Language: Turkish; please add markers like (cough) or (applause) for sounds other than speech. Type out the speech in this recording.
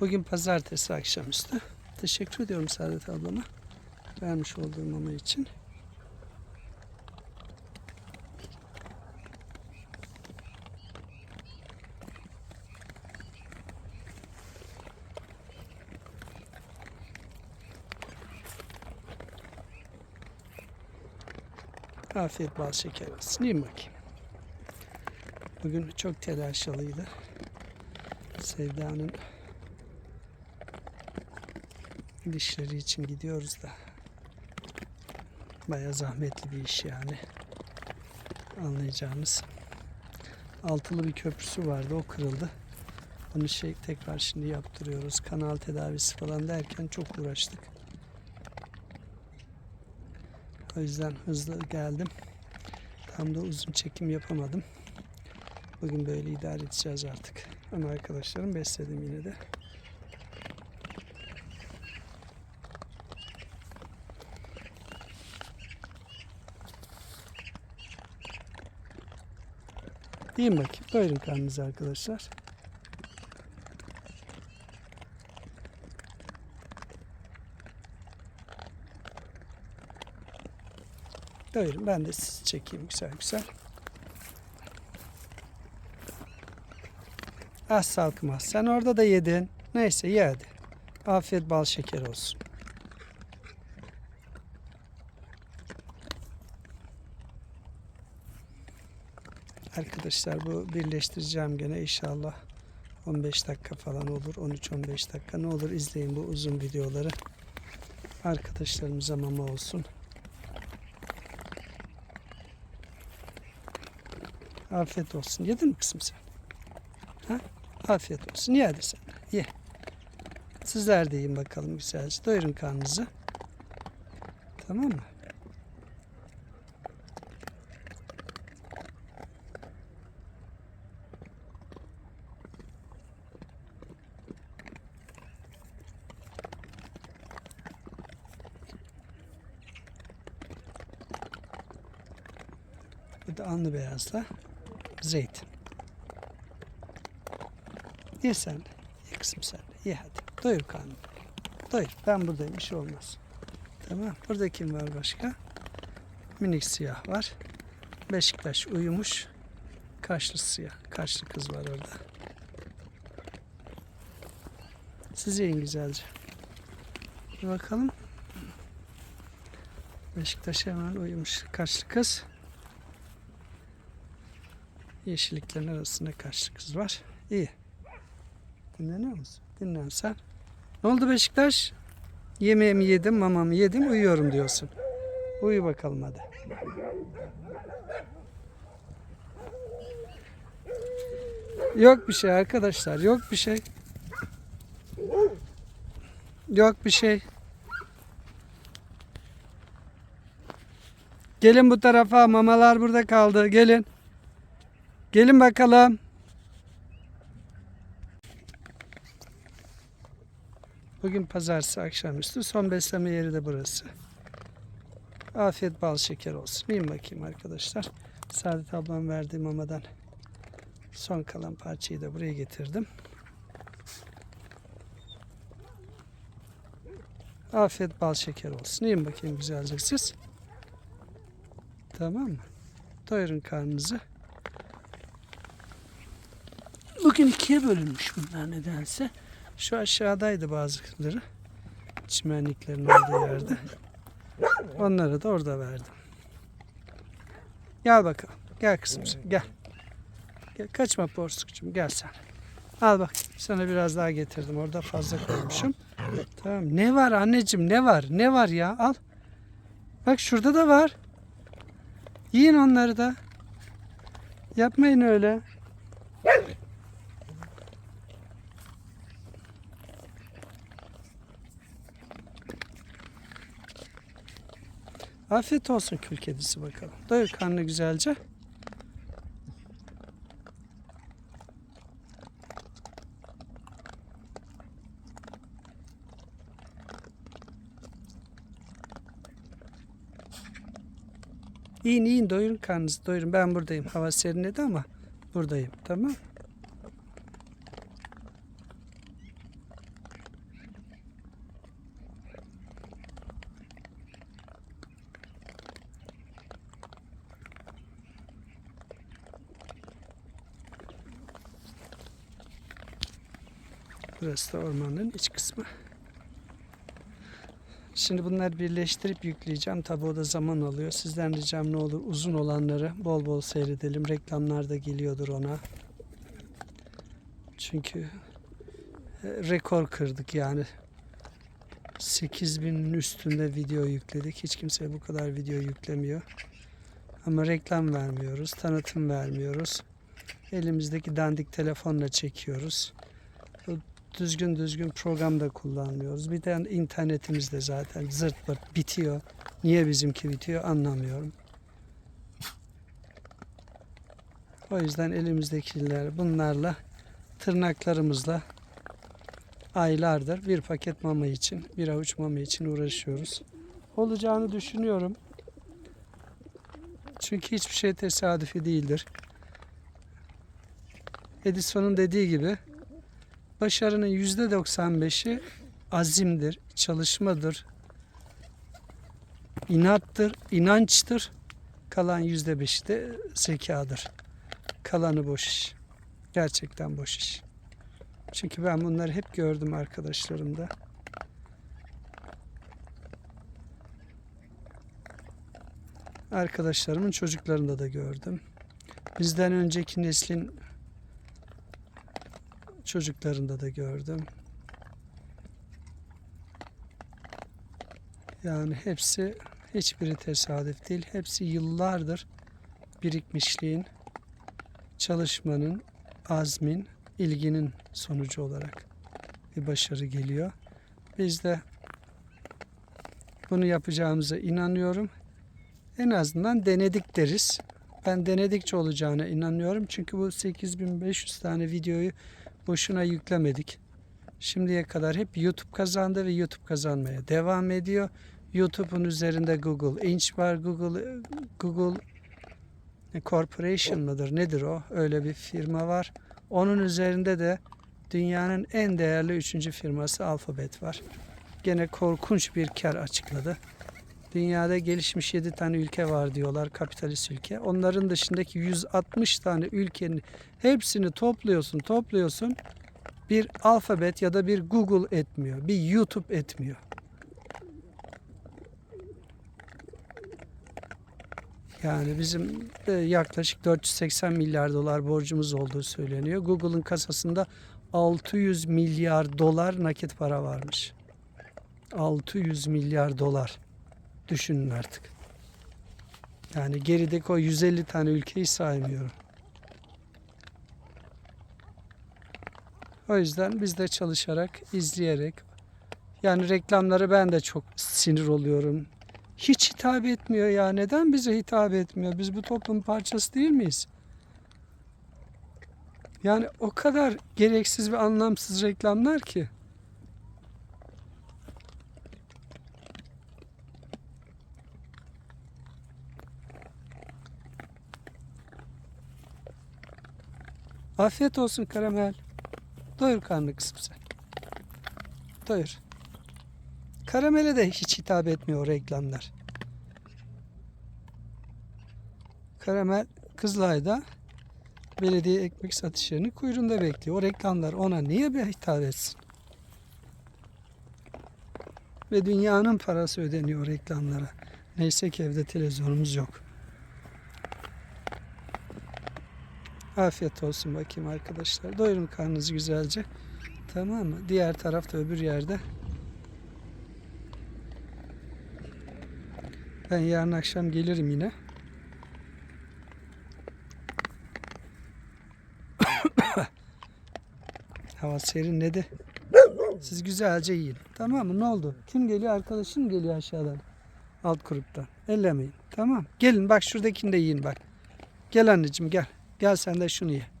Bugün pazartesi akşamüstü. Teşekkür ediyorum Saadet ablama. Vermiş olduğum mama için. Afiyet bal şeker olsun. Yiyin bakayım. Bugün çok telaşlıydı. Sevda'nın dişleri için gidiyoruz da. Baya zahmetli bir iş yani. Anlayacağınız. Altılı bir köprüsü vardı o kırıldı. Onu şey tekrar şimdi yaptırıyoruz. Kanal tedavisi falan derken çok uğraştık. O yüzden hızlı geldim. Tam da uzun çekim yapamadım. Bugün böyle idare edeceğiz artık. Ama arkadaşlarım besledim yine de Yiyin bakayım. Doyurun karnınızı arkadaşlar. Doyurun. Ben de sizi çekeyim güzel güzel. Az salkım Sen orada da yedin. Neyse ye hadi. Afiyet bal şeker olsun. Arkadaşlar bu birleştireceğim gene. İnşallah 15 dakika falan olur. 13-15 dakika. Ne olur izleyin bu uzun videoları. Arkadaşlarımıza mama olsun. Afiyet olsun. Yedin mi kızım sen? Ha? afiyet olsun. Ye hadi sen ye. Sizler de yiyin bakalım güzelce. Doyurun karnınızı. Tamam mı Bu da anlı beyazla zeytin. Ye sen de. Ye kızım sen de. Ye hadi. Doyur karnını. Doyur. Ben buradayım. Bir şey olmaz. Tamam. Burada kim var başka? Minik siyah var. Beşiktaş uyumuş. Kaşlı siyah. Kaşlı kız var orada. Siz yiyin güzelce. Bir bakalım. Beşiktaş hemen uyumuş. Kaşlı kız. Yeşilliklerin arasında kaçlı kız var. İyi. Dinleniyor musun? Dinlen sen. Ne oldu Beşiktaş? Yemeğimi yedim, mamamı yedim, uyuyorum diyorsun. Uyu bakalım hadi. Yok bir şey arkadaşlar, yok bir şey. Yok bir şey. Gelin bu tarafa, mamalar burada kaldı. Gelin. Gelin bakalım. Bugün pazartesi akşamüstü. Son besleme yeri de burası. Afiyet bal şeker olsun. Yiyin bakayım arkadaşlar. Saadet ablam verdiği mamadan son kalan parçayı da buraya getirdim. Afiyet bal şeker olsun. Yiyin bakayım güzelce siz. Tamam mı? Doyurun karnınızı. Bugün ikiye bölünmüş bunlar nedense. Şu aşağıdaydı bazıları. Çimenliklerin olduğu yerde. Onları da orada verdim. Gel bakalım. Gel kızım sen. Gel. gel. Kaçma porsukçum. Gel sen. Al bak. Sana biraz daha getirdim. Orada fazla koymuşum. Tamam. Ne var anneciğim? Ne var? Ne var ya? Al. Bak şurada da var. Yiyin onları da. Yapmayın öyle. Afiyet olsun kül kedisi bakalım. Doyur karnını güzelce. Yiyin yiyin doyurun karnınızı doyurun. Ben buradayım. Hava serinledi ama buradayım. Tamam Burası da ormanın iç kısmı. Şimdi bunları birleştirip yükleyeceğim. Tabi o da zaman alıyor. Sizden ricam ne olur uzun olanları bol bol seyredelim. Reklamlar da geliyordur ona. Çünkü e, rekor kırdık yani. 8000'in üstünde video yükledik. Hiç kimse bu kadar video yüklemiyor. Ama reklam vermiyoruz, tanıtım vermiyoruz. Elimizdeki dandik telefonla çekiyoruz. Düzgün düzgün program da kullanmıyoruz. Bir de internetimiz de zaten zırt pırt bitiyor. Niye bizimki bitiyor anlamıyorum. O yüzden elimizdekiler bunlarla tırnaklarımızla aylardır bir paket mama için, bir avuç mama için uğraşıyoruz. Olacağını düşünüyorum. Çünkü hiçbir şey tesadüfi değildir. Edison'un dediği gibi başarının yüzde 95'i azimdir, çalışmadır, inattır, inançtır. Kalan yüzde 5'i de zekadır. Kalanı boş iş. Gerçekten boş iş. Çünkü ben bunları hep gördüm arkadaşlarımda. Arkadaşlarımın çocuklarında da gördüm. Bizden önceki neslin çocuklarında da gördüm. Yani hepsi hiçbiri tesadüf değil. Hepsi yıllardır birikmişliğin, çalışmanın, azmin, ilginin sonucu olarak bir başarı geliyor. Biz de bunu yapacağımıza inanıyorum. En azından denedik deriz. Ben denedikçe olacağına inanıyorum. Çünkü bu 8500 tane videoyu boşuna yüklemedik. Şimdiye kadar hep YouTube kazandı ve YouTube kazanmaya devam ediyor. YouTube'un üzerinde Google Inch var. Google Google Corporation mıdır nedir o? Öyle bir firma var. Onun üzerinde de dünyanın en değerli üçüncü firması Alphabet var. Gene korkunç bir kar açıkladı. Dünyada gelişmiş 7 tane ülke var diyorlar kapitalist ülke. Onların dışındaki 160 tane ülkenin hepsini topluyorsun topluyorsun. Bir alfabet ya da bir Google etmiyor. Bir YouTube etmiyor. Yani bizim yaklaşık 480 milyar dolar borcumuz olduğu söyleniyor. Google'ın kasasında 600 milyar dolar nakit para varmış. 600 milyar dolar. Düşünün artık. Yani gerideki o 150 tane ülkeyi saymıyorum. O yüzden biz de çalışarak, izleyerek yani reklamları ben de çok sinir oluyorum. Hiç hitap etmiyor ya. Neden bize hitap etmiyor? Biz bu toplumun parçası değil miyiz? Yani o kadar gereksiz ve anlamsız reklamlar ki. Afiyet olsun karamel. Doyur karnını kızım sen. Doyur. Karamele de hiç hitap etmiyor reklamlar. Karamel Kızılay'da belediye ekmek satışlarını kuyruğunda bekliyor. O reklamlar ona niye bir hitap etsin? Ve dünyanın parası ödeniyor reklamlara. Neyse ki evde televizyonumuz yok. Afiyet olsun bakayım arkadaşlar. Doyurun karnınızı güzelce. Tamam mı? Diğer tarafta öbür yerde. Ben yarın akşam gelirim yine. (coughs) Hava serinledi. Siz güzelce yiyin. Tamam mı? Ne oldu? Kim geliyor? Arkadaşın geliyor aşağıdan? Alt gruptan. Ellemeyin. Tamam. Gelin bak şuradakini de yiyin bak. Gel anneciğim gel. Gel sen de şunu ye.